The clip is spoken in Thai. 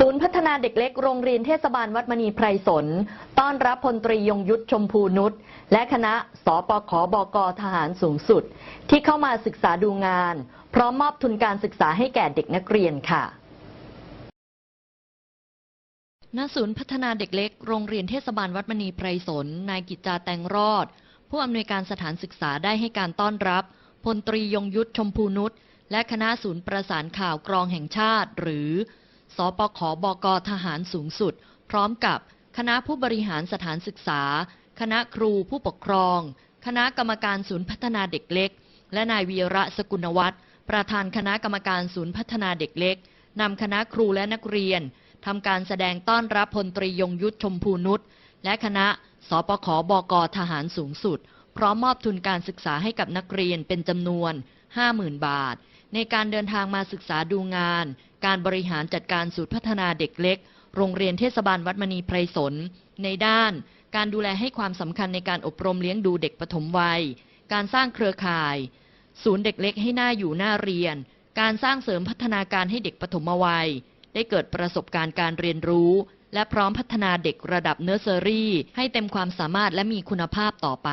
ศูนย์พัฒนาเด็กเล็กโรงเรียนเทศบาลวัดมณีไพรสน ต้อนรับพลตรียงยุทธชมพูนุชและคณะสปขบกทหารสูงสุด ที่เข้ามาศึกษาดูงาน พร้อมมอบทุนการศึกษาให้แก่เด็กนักเรียนค่ะณศูนย์พัฒนาเด็กเล็ก โรงเรียนเทศบาลวัดมณีไพรสน นายกิจจาแตงรอด ผู้อำนวยการสถานศึกษาได้ให้การต้อนรับพลตรียงยุทธชมพูนุชและคณะศูนย์ประสานข่าวกรองแห่งชาติ หรือ สปขบกทหารสูงสุด พร้อมกับคณะผู้บริหารสถานศึกษา คณะครูผู้ปกครอง คณะกรรมการศูนย์พัฒนาเด็กเล็ก และนายวีระสกุลวัฒน์ประธานคณะกรรมการศูนย์พัฒนาเด็กเล็กนำคณะครูและนักเรียนทำการแสดงต้อนรับพลตรียงยุทธชมพูนุชและคณะสปขบกทหารสูงสุด พร้อมมอบทุนการศึกษาให้กับนักเรียนเป็นจำนวน 50,000 บาท ในการเดินทางมาศึกษาดูงาน การบริหารจัดการศูนย์พัฒนาเด็กเล็ก โรงเรียนเทศบาลวัดมณีไพรสน ในด้าน การดูแลให้ความสำคัญในการอบรมเลี้ยงดูเด็กปฐมวัย การสร้างเครือข่าย ศูนย์เด็กเล็กให้หน้าอยู่หน้าเรียน การสร้างเสริมพัฒนาการให้เด็กปฐมวัย ได้เกิดประสบการณ์การเรียนรู้ และพร้อมพัฒนาเด็กระดับเนอร์เซอรี่ ให้เต็มความสามารถและมีคุณภาพต่อไป